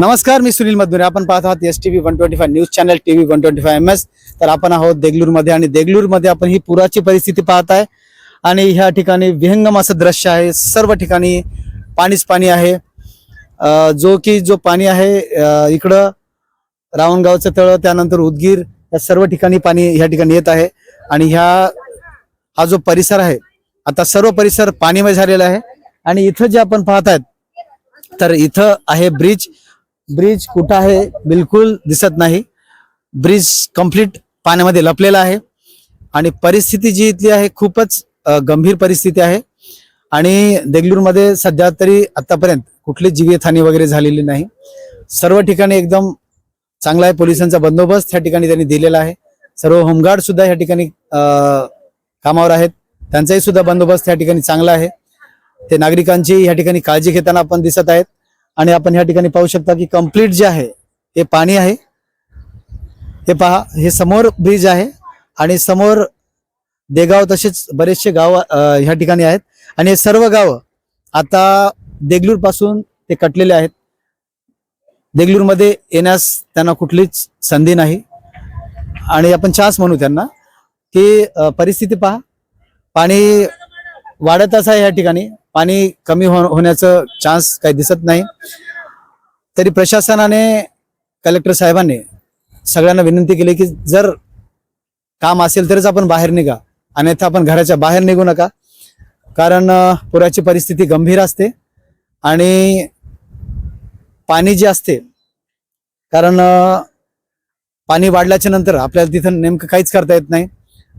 नमस्कार मी सुनील मधुरे. आपण पाहत आहात S T V one twenty five news channel T V one twenty five M S तर आपण आहोत देगलूरमध्ये आणि देगलूरमध्ये आपण ही पुराची परिस्थिती पाहत आहे. आणि ह्या ठिकाणी विहंगम असं दृश्य आहे. सर्व ठिकाणी पाणीच पाणी आहे. जो की जो पाणी आहे इकडं रावणगावचं तळ त्यानंतर उदगीर या सर्व ठिकाणी पाणी ह्या ठिकाणी येत आहे. आणि ह्या हा जो परिसर आहे आता सर्व परिसर पाणीमय झालेला आहे. आणि इथं जे आपण पाहत आहेत तर इथं आहे ब्रिज. ब्रिज कुठं आहे बिलकुल दिसत नाही. ब्रिज कंप्लीट पाण्यामध्ये लपलेला आहे. आणि परिस्थिती जी इथली आहे खूपच गंभीर परिस्थिती आहे. आणि देगलूरमध्ये सध्या तरी आतापर्यंत कुठली जीवितहानी वगैरे झालेली नाही. सर्व ठिकाणी एकदम चांगला आहे पोलिसांचा बंदोबस्त ह्या ठिकाणी त्यांनी दिलेला आहे. सर्व होमगार्ड सुद्धा ह्या ठिकाणी कामावर आहेत. त्यांचाही सुद्धा बंदोबस्त ह्या ठिकाणी चांगला आहे. ते नागरिकांची ह्या ठिकाणी काळजी घेताना आपण दिसत आहेत. आणि आपण ह्या ठिकाणी पाहू शकता की कंप्लीट जे आहे हे पाणी आहे. हे पहा हे समोर ब्रिज आहे आणि समोर देगाव तसेच बरेचसे गाव ह्या ठिकाणी आहेत. आणि हे सर्व गाव आता देगलूरपासून ते कटलेले आहेत. देगलूरमध्ये येण्यास त्यांना कुठलीच संधी नाही. आणि आपण चान्स म्हणू त्यांना की परिस्थिती पहा. पाणी वाढतच आहे या ठिकाणी. पाणी कमी हो होण्याचं चान्स काही दिसत नाही. तरी प्रशासनाने कलेक्टर साहेबांनी सगळ्यांना विनंती केली की जर काम असेल तरच आपण बाहेर निघा अन्यथा आपण घराच्या बाहेर निघू नका. कारण पुराची परिस्थिती गंभीर असते आणि पाणी जे असते कारण पाणी वाढल्याच्या नंतर आपल्याला तिथं नेमकं काहीच करता येत नाही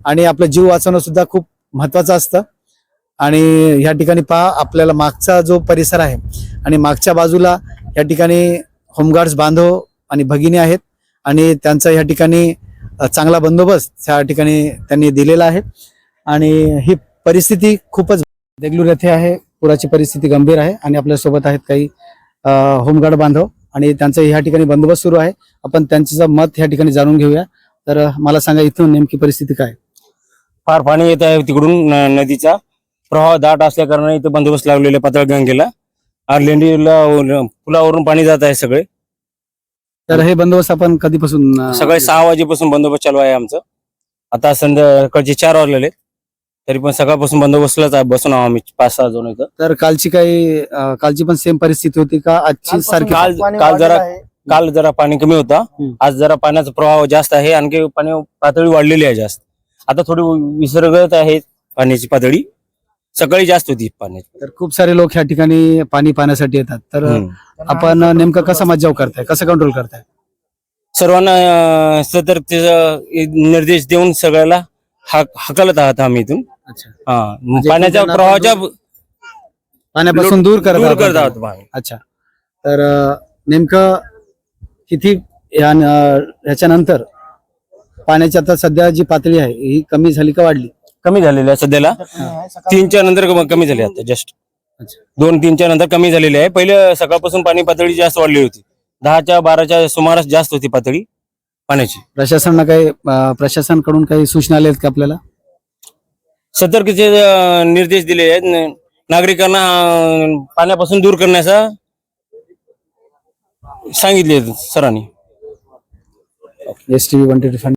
आणि आपलं जीव वाचवणं सुद्धा खूप महत्वाचं असतं. आणि ह्या ठिकाणी पहा आपल्याला मागचा जो परिसर आहे आणि मागच्या बाजूला या ठिकाणी होमगार्ड्स बांधव आणि भगिनी आहेत आणि त्यांचा या ठिकाणी चांगला बंदोबस्त या ठिकाणी त्यांनी दिलेला आहे. आणि ही परिस्थिती खूपच देगलूर येथे आहे. पुराची परिस्थिती गंभीर आहे आणि आपल्यासोबत आहेत काही होमगार्ड बांधव आणि त्यांचा ह्या ठिकाणी बंदोबस्त सुरू आहे. आपण त्यांचं मत ह्या ठिकाणी जाणून घेऊया. तर मला सांगा इथून नेमकी परिस्थिती काय? फार पाणी येत आहे तिकडून न- नदीचा. प्रवाह दाट असल्या कारणाने इथे बंदोबस्त लावलेला आहे पातळगंगेला आरलेंडीला पुलावरून पाणी जात आहे सगळे. तर हे बंदोबस्त आपण कधीपासून अ, सकाळी सहा वाजेपासून बंदोबस्त चालू आहे आमचं. आता संध्याकाळचे चार वाजलेले आहेत. तरी पण सकाळपासून बंदोबस्तलाच आहे बसून आहो आम्ही पाच सहा जण इथं. तर कालची काही अ, कालची पण सेम परिस्थिती होती का? आजची सारखी काल काल जरा काल जरा पाणी कमी होता. हम्म. आज जरा पाण्याचा प्रवाह जास्त आहे. आणखी पाणी पातळी वाढलेली आहे जास्त. आता थोडी विसर्गत आहे पाण्याची पातळी. सकाळी जास्त होती पाण्याची. तर खूप सारे लोक ह्या ठिकाणी पाणी पाण्यासाठी येतात. तर. आपण नेमकं कसं मज्जाव करताय? कसं कंट्रोल करताय? सर्वांना अं, सतर्कतेचा निर्देश देऊन सगळ्याला हाक हाकलत आहात आम्ही इथून. अच्छा. हा म्हणजे पाण्याच्या प्रवाहाच्या पाण्यापासून दूर करत दूर आहात करत. आहात आम्ही. अच्छा. तर अं, नेमकं किती या- अं, ह्याच्यानंतर पाण्याची आता सध्या जी पातळी आहे ही कमी झाली का वाढली? कमी झालेलं आहे सध्याला. तीनच्या नंतर कम- कमी झाले आता जस्ट अच्छा दोन तीनच्या नंतर कमी झालेली आहे. पहिले सकाळपासून पाणी पातळी जास्त वाढली होती. दहाच्या बाराच्या सुमारास जास्त होती पातळी पाण्याची. प्रशासनानं काही अं, प्रशासनाकडून काही सूचना आल्या आहेत का आपल्याला? सतर्कतेचे अं, निर्देश दिले आहेत. न- नागरिकांना अं, पाण्यापासून दूर करण्याचा सांगितले सरांनी. S T V one